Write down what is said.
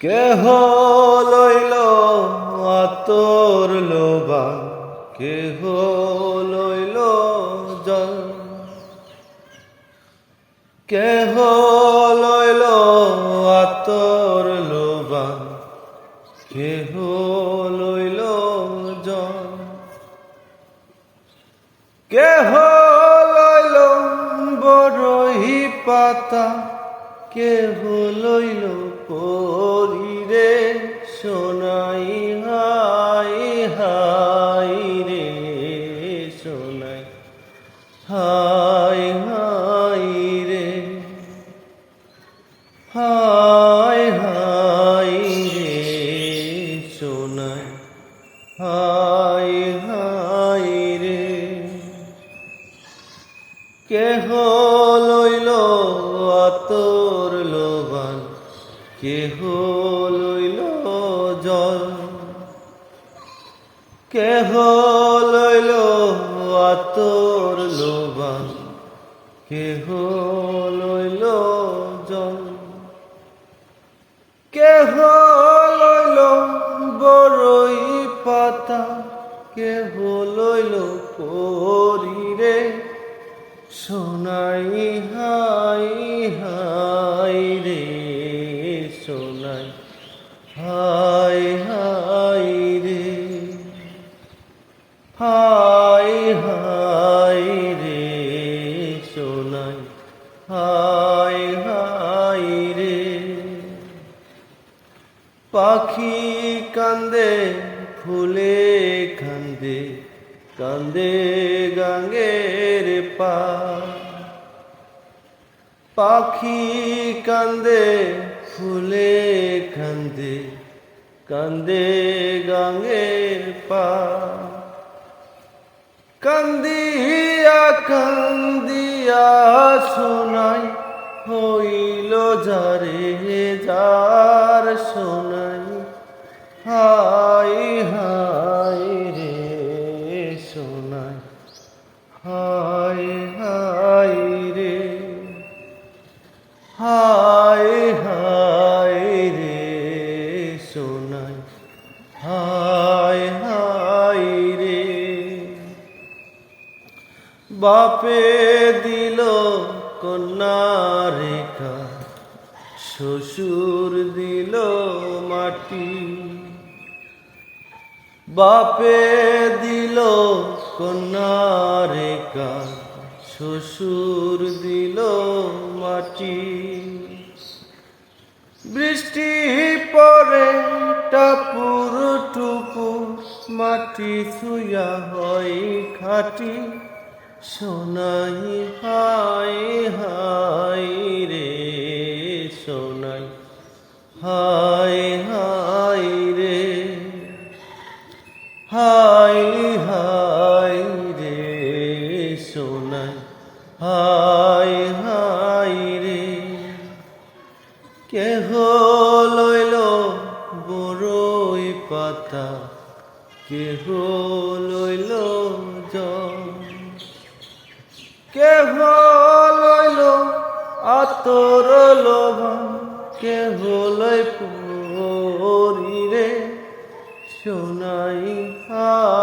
কেহ লইল আতর লোবা কেহ লইল জল। কেহ লইল আতর লোবা কেহ লইল জল। কেহ লইল বরহি পাতা, কেহ লইল পরিরে হাই হাই রে। হাই হাই রে সোনাই হাই হাই রে। কেহ লইল আতর লোবান, কেহ লইল জল। কেহ লইল আতর লোবান কেহ লইল জল। কেহ লইল বড়ই পাতা, কেহ লইল পরিরে। সোনাই হাই হাই রে, সোনাই হাই হাই হাই হাই রে। পাখি কান্দে, ফুলে কান্দে কান্দে গাঙ্গের পা। পাখি কান্দে, ফুলে কান্দে কান্দে গাঙ্গের পা। কান্দিয়া কান্দিয়া শোনাই, হইল যারে যার শোনাই। হাই হাই রে শোনাই, হাই হাই রে। হাই হাই রে শোনাই হাই হাই বাপে দিল কন্যা রেখা শ্বশুর দিল মাটি। বাপে দিল কন্যা রেখা শ্বশুর দিল মাটি। বৃষ্টি পরে টাপুর টুপুর মাটি ছুঁয়া হয় খাটি। সোনাই হাই হাই রে সোনাই হাই হাই রে হাই হাই রে সোনাই হাই হাই রে কেহ লইল বড়ই পাতা, কেহ লইল কেহ লইল আতর লোভন কেহ লই পরিরে সোনাই হাই